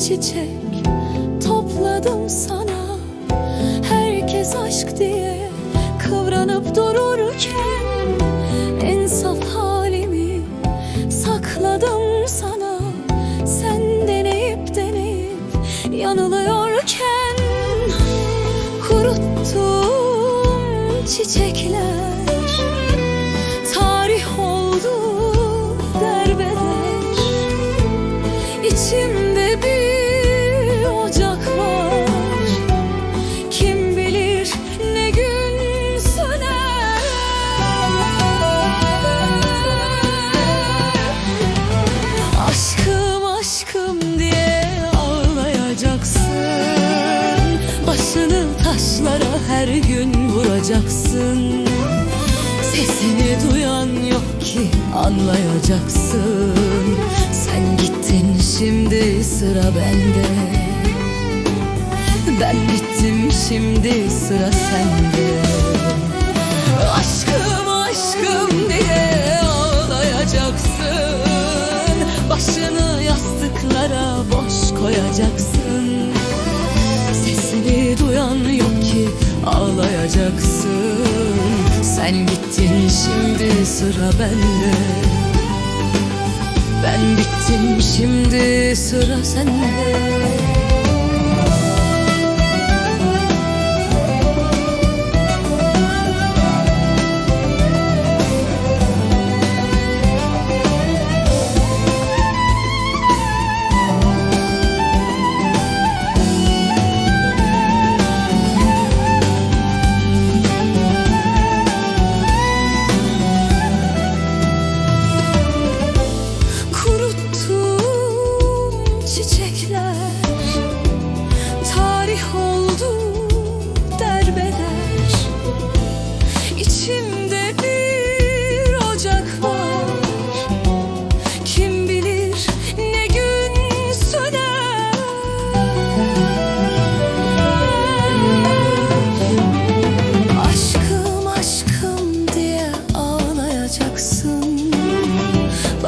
çiçek topladım sana. Herkes aşk diye kıvranıp dururken İnsaf halimi sakladım sana. Sen deneyip deneyip yanılıyorken Kuruttum çiçekler ağlayacaksın Başını taşlara her gün vuracaksın. Sesini duyan yok ki anlayacaksın. Sen gittin şimdi sıra bende. Ben bittim şimdi sıra sende. Aşkım aşkım diye ağlayacaksın. Başını yastıklara boş koyacaksın Duyan yok ki ağlayacaksın. Sen gittin şimdi sıra bende. Ben bittim şimdi sıra sende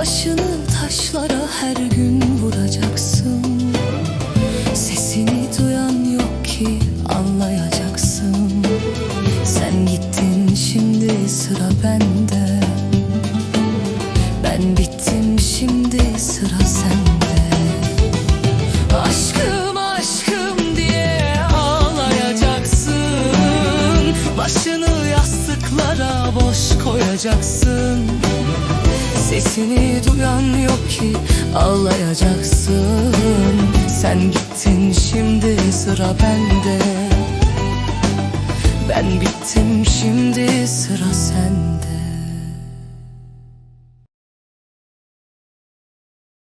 Başını taşlara her gün vuracaksın. Sesini duyan yok ki anlayacaksın. Sen gittin şimdi sıra bende. Ben bittim şimdi sıra sende. Aşkım aşkım diye ağlayacaksın. Başını yastıklara boş koyacaksın Sesini duyan yok ki ağlayacaksın. Sen gittin şimdi sıra bende. Ben bittim şimdi sıra